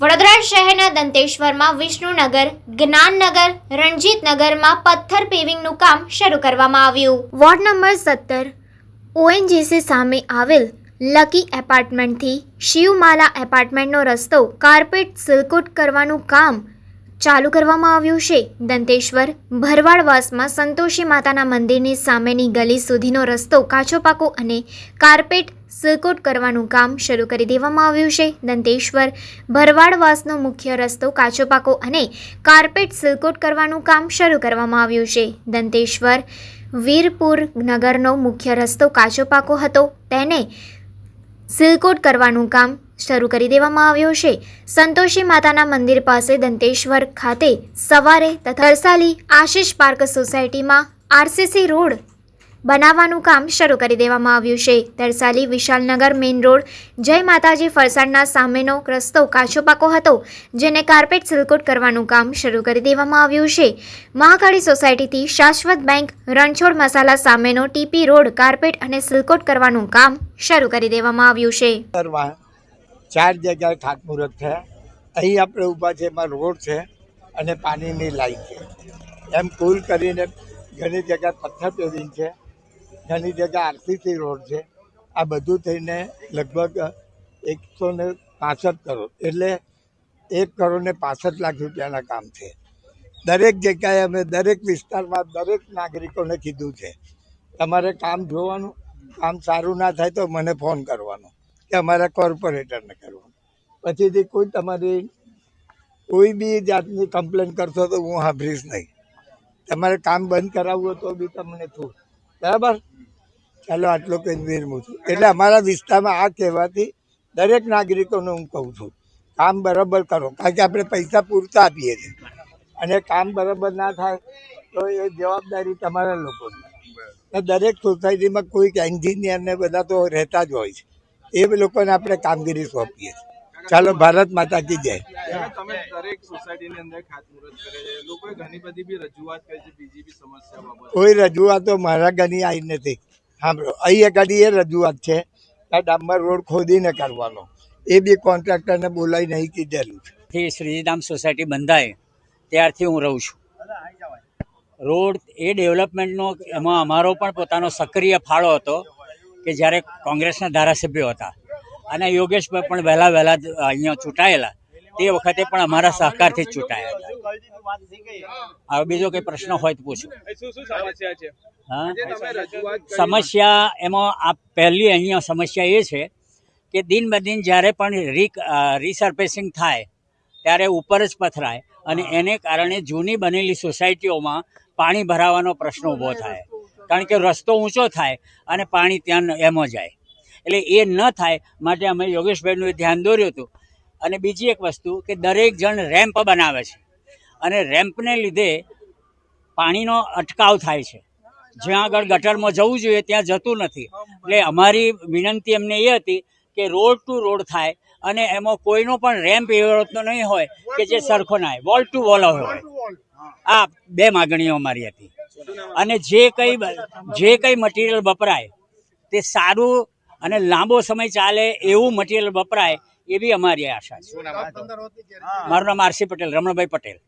વડોદરા શહેરના દંતેશ્વરમાં વિષ્ણુનગર, જ્ઞાનનગર, રણજીતનગરમાં પથ્થર પેવિંગનું કામ શરૂ કરવામાં આવ્યું. વોર્ડ નંબર સત્તર, ઓએનજીસી સામે આવેલ લકી એપાર્ટમેન્ટથી શિવમાલા એપાર્ટમેન્ટનો રસ્તો કાર્પેટ સિલકુટ કરવાનું કામ ચાલુ કરવામાં આવ્યું છે. દંતેશ્વર, ભરવાડવાસમાં સંતોષી માતાના મંદિરની સામેની ગલી સુધીનો રસ્તો કાચો પાકો અને કાર્પેટ સિલકોટ કરવાનું કામ શરૂ કરી દેવામાં આવ્યું છે. દંતેશ્વર, ભરવાડવાસનો મુખ્ય રસ્તો કાચો પાકો અને કાર્પેટ સિલકોટ કરવાનું કામ શરૂ કરવામાં આવ્યું છે. દંતેશ્વર, વીરપુર નગરનો મુખ્ય રસ્તો કાચો પાકો હતો. તેને સિલકોટ કરવાનું કામ શરૂ કરી દેવામાં આવ્યો છે. સંતોષી માતાના મંદિર પાસે દંતેશ્વર ખાતે સવારે તથા તરસાલી આશીષ પાર્ક સોસાયટીમાં આરસીસી રોડ બનાવવાનું કામ શરૂ કરી દેવામાં આવ્યું છે. તરસાલી વિશાલનગર મેઇન રોડ જય માતાજી ફરસાણના સામેનો રસ્તો કાચો પાકો હતો, જેને કાર્પેટ સિલકોટ કરવાનું કામ શરૂ કરી દેવામાં આવ્યું છે. મહાકાળી સોસાયટીથી શાશ્વત બેંક રણછોડ મસાલા સામેનો ટીપી રોડ કાર્પેટ અને સિલકોટ કરવાનું કામ શરૂ કરી દેવામાં આવ્યું છે. ચાર જગ્યાએ ખાતમુહૂર્ત છે. અહીં આપણે ઊભા છે, એમાં રોડ છે અને પાણીની લાઈન છે. એમ કુલ કરીને ઘણી જગ્યાએ પથ્થર પેરીન છે, ઘણી જગ્યાએ આરસીસી રોડ છે. આ બધું થઈને લગભગ એકસો ને પાસઠ કરોડ, એટલે એક કરોડ ને પાસઠ લાખ રૂપિયાના કામ છે. દરેક જગ્યાએ અમે દરેક વિસ્તારમાં દરેક નાગરિકોને કીધું છે, તમારે કામ જોવાનું, કામ સારું ના થાય તો મને ફોન કરવાનો. કે અમારા કોર્પોરેટરને કરવાનું. પછીથી કોઈ તમારી કોઈ બી જાતની કમ્પ્લેન કરશો તો હું સાંભળીશ નહીં. તમારે કામ બંધ કરાવવું હોય તો બી તમને થયું બરાબર? ચાલો, આટલો કંઈ વિરમું છું. એટલે અમારા વિસ્તારમાં આ કહેવાથી દરેક નાગરિકોને હું કહું છું, કામ બરાબર કરો. કારણ કે આપણે પૈસા પૂરતા આપીએ છીએ. અને કામ બરાબર ના થાય તો એ જવાબદારી તમારા લોકોની. દરેક સોસાયટીમાં કોઈક એન્જિનિયર ને બધા તો રહેતા જ હોય છે. એ લોકોને આપણે કામગીરી સોંપીએ છીએ. ચાલો ભારત માતા કી જય. તમે દરેક સોસાયટીની અંદર ખાતમુહૂર્ત કરે છે. લોકોએ ઘણી બધી બી રજૂઆત કરી છે બીજી બી સમસ્યા બાબતે. કોઈ રજૂઆતો મારા ગની આવી નથી. સાંભળો અહીં આગળ એ રજૂઆત છે કે ડામર રોડ ખોદીને કરવાનો એ બી કોન્ટ્રાક્ટરને બોલાવી નહીં કીધેલું છે. થી શ્રીધામ સોસાયટી બંધાય ત્યારથી હું રહું છું. રોડ એ ડેવલપમેન્ટનો એમાં અમારો પણ પોતાનો સક્રિય ફાળો હતો. કે જ્યારે કોંગ્રેસના ધારાસભ્યો હતા અને યોગેશભાઈ પણ વહેલા વહેલા અહીંયા ચૂંટાયેલા, તે વખતે પણ અમારા સહકારથી જ ચૂંટાયા હતા. હવે બીજો કંઈ પ્રશ્ન હોય તો પૂછો. સમસ્યા એમાં આ પહેલી અહીંયા સમસ્યા એ છે કે દિન બ દિન જ્યારે પણ રી રીસર્ફેસિંગ થાય, ત્યારે ઉપર જ પથરાય અને એને કારણે જૂની બનેલી સોસાયટીઓમાં પાણી ભરાવાનો પ્રશ્ન ઊભો થાય. કારણ કે રસ્તો ઊંચો થાય અને પાણી ત્યાં એમ જાય. એટલે એ ન થાય માટે અમે યોગેશભાઈનું એ ધ્યાન દોર્યું હતું. અને બીજી એક વસ્તુ કે દરેક જણ રેમ્પ બનાવે છે. અને રેમ્પને લીધે પાણીનો અટકાવ થાય છે. જ્યાં આગળ ગટરમાં જવું જોઈએ ત્યાં જતું નથી. એટલે અમારી વિનંતી એમને એ હતી કે રોડ ટુ રોડ થાય અને એમાં કોઈનો પણ રેમ્પ એવો નહીં હોય કે જે સરખો ના હોય. વોલ ટુ વોલ હોય. આ બે માગણીઓ અમારી હતી. અને જે કંઈ જે કંઈ મટીરિયલ વપરાય તે સારું અને લાંબો સમય ચાલે એવું મટીરિયલ વપરાય એવી અમારી આશા છે. મારું નામ આરસી પટેલ રમણભાઈ પટેલ.